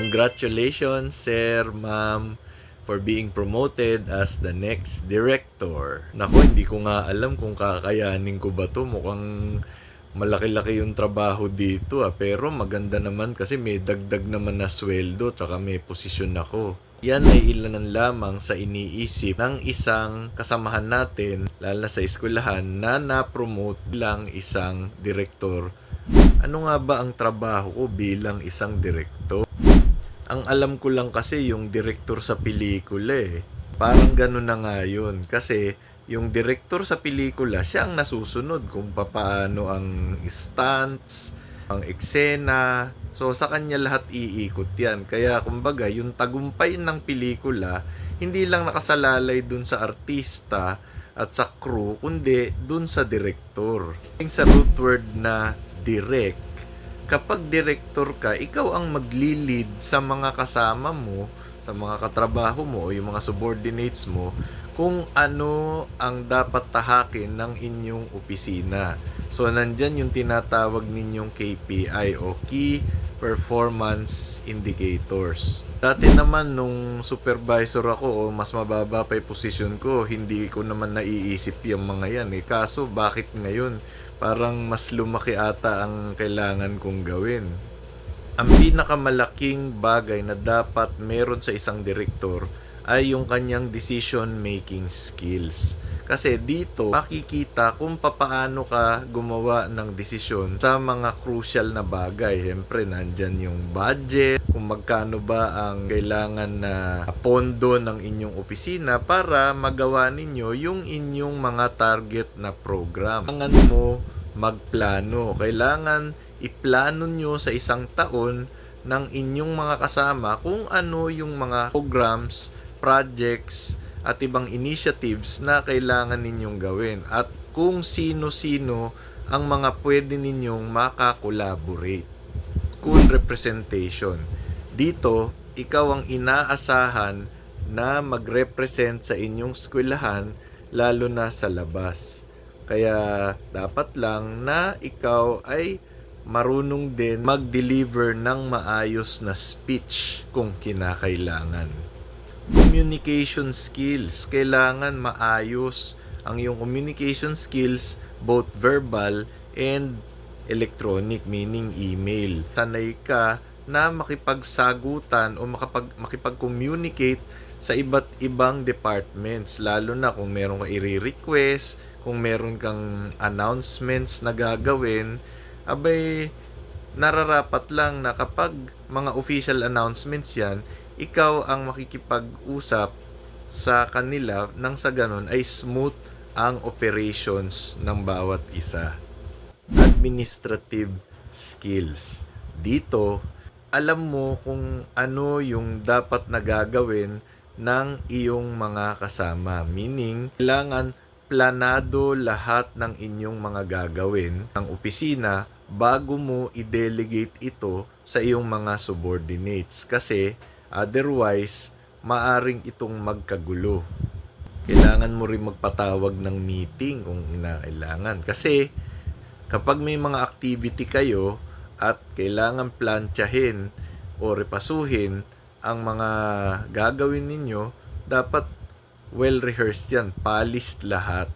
Congratulations, sir, ma'am, for being promoted as the next director. Nako, hindi ko nga alam kung kakayanin ko ba to. Mukhang malaki-laki yung trabaho dito ah. Pero maganda naman kasi may dagdag naman na sweldo tsaka may posisyon ako. Yan ay ilan lamang sa iniisip ng isang kasamahan natin, lalo sa eskwelahan, na na-promote lang isang direktor. Ano nga ba ang trabaho ko bilang isang direktor? Ang alam ko lang kasi yung direktor sa pelikula eh. Parang ganun na nga yun. Kasi yung direktor sa pelikula, siya ang nasusunod kung papaano ang stunts, ang eksena. So sa kanya lahat iikot yan. Kaya kumbaga, yung tagumpay ng pelikula, hindi lang nakasalalay dun sa artista at sa crew, kundi dun sa direktor. Yung sa root word na direct, kapag director ka, ikaw ang magli-lead sa mga kasama mo, sa mga katrabaho mo o yung mga subordinates mo kung ano ang dapat tahakin ng inyong opisina. So, nandyan yung tinatawag ninyong KPI o Key Performance Indicators. Dati naman nung supervisor ako o mas mababa pa yung position ko, hindi ko naman naiisip yung mga yan eh. Kaso bakit ngayon parang mas lumaki ata ang kailangan kong gawin? Ang pinakamalaking bagay na dapat meron sa isang direktor ay yung kanyang decision making skills. Kasi dito makikita kung papaano ka gumawa ng desisyon sa mga crucial na bagay. Siyempre, nandyan yung budget, kung magkano ba ang kailangan na pondo ng inyong opisina para magawa ninyo yung inyong mga target na program. Kailangan mo magplano. Kailangan iplano nyo sa isang taon ng inyong mga kasama kung ano yung mga programs, projects, at ibang initiatives na kailangan ninyong gawin at kung sino-sino ang mga pwede ninyong makakolaborate. School representation. Dito, ikaw ang inaasahan na mag-represent sa inyong eskwelahan lalo na sa labas. Kaya dapat lang na ikaw ay marunong din mag-deliver ng maayos na speech kung kinakailangan communication skills. Kailangan maayos ang iyong communication skills both verbal and electronic meaning email. Sanay ka na makipagsagutan o makapag, makipag-communicate sa iba't ibang departments lalo na kung meron ka i-request, kung meron kang announcements na gagawin, abay nararapat lang na kapag mga official announcements yan, ikaw ang makikipag-usap sa kanila nang sa ganun ay smooth ang operations ng bawat isa. Administrative skills. Dito, alam mo kung ano yung dapat na gagawin ng iyong mga kasama. Meaning, kailangan planado lahat ng inyong mga gagawin ng opisina bago mo i-delegate ito sa iyong mga subordinates. Kasi, Otherwise, maaring itong magkagulo. Kailangan mo rin magpatawag ng meeting kung kailangan. Kasi kapag may mga activity kayo at kailangan plantyahin o repasuhin ang mga gagawin ninyo, dapat well-rehearsed yan, polished lahat.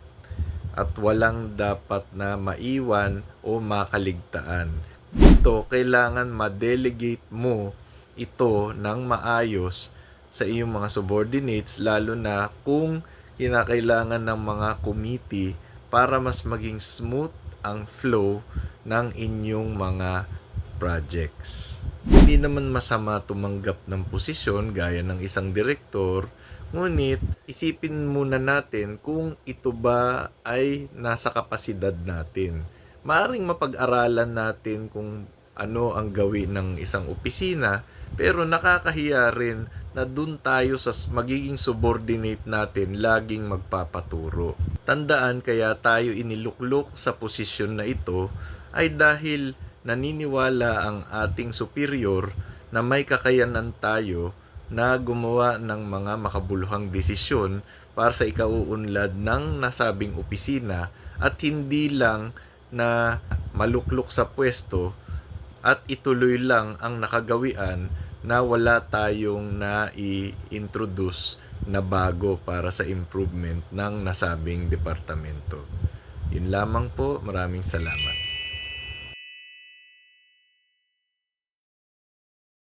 At walang dapat na maiwan o makaligtaan. Dito, kailangan ma-delegate mo ito ng maayos sa iyong mga subordinates lalo na kung kinakailangan ng mga committee para mas maging smooth ang flow ng inyong mga projects. Hindi naman masama tumanggap ng posisyon gaya ng isang direktor, ngunit isipin muna natin kung ito ba ay nasa kapasidad natin. Maaring mapag-aralan natin kung ano ang gawin ng isang opisina pero nakakahiya rin na dun tayo sa magiging subordinate natin laging magpapaturo. Tandaan kaya tayo iniluklok sa posisyon na ito ay dahil naniniwala ang ating superior na may kakayanan tayo na gumawa ng mga makabuluhang desisyon para sa ikauunlad ng nasabing opisina at hindi lang na maluklok sa pwesto at ituloy lang ang nakagawian na wala tayong na-introduce na bago para sa improvement ng nasabing departamento. Yun lamang po. Maraming salamat.